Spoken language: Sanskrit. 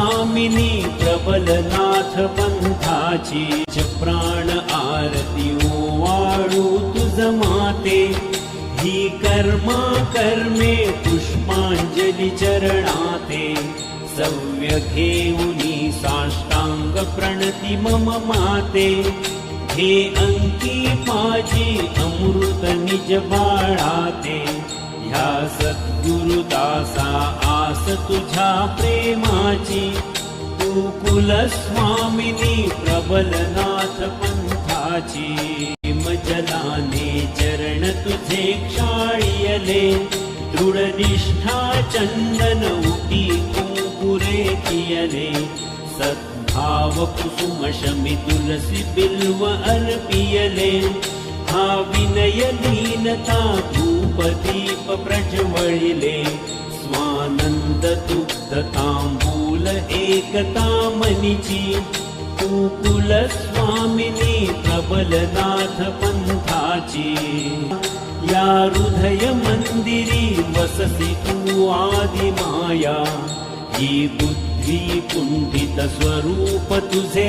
स्वामिनी प्रबलनाथ पंथाची. च प्राण आरती ओवाळू तुझ माते. ही कर्मा कर्मे पुष्पांजली चरणाते. सव्य घेऊनी साष्टांग प्रणती मम माते. हे अंकी माझी अमृत निज बाळाते. ह्या सद्गुरुदासा आस तुझ्या प्रेमाची. तू कुलस्वामिनी प्रबलनाथ पंथाची. मजलाने चरण तुझे क्षाळियले दृढनिष्ठा चंदन उटी कुंकुरे कियले. सद्भाव कुसुम शमी तुलसी बिल्व अर्पियले. हा विनय लीनता धूप दीप प्रज्वलिले स्वानंद दुग्ध तांबूल एकता मनिची तू कुल स्वामिनी प्रबलनाथ पंथाची या हृदय मंदिरी वससी तू आदिमाया। ही बुद्धी कुंडित स्वरूप तुझे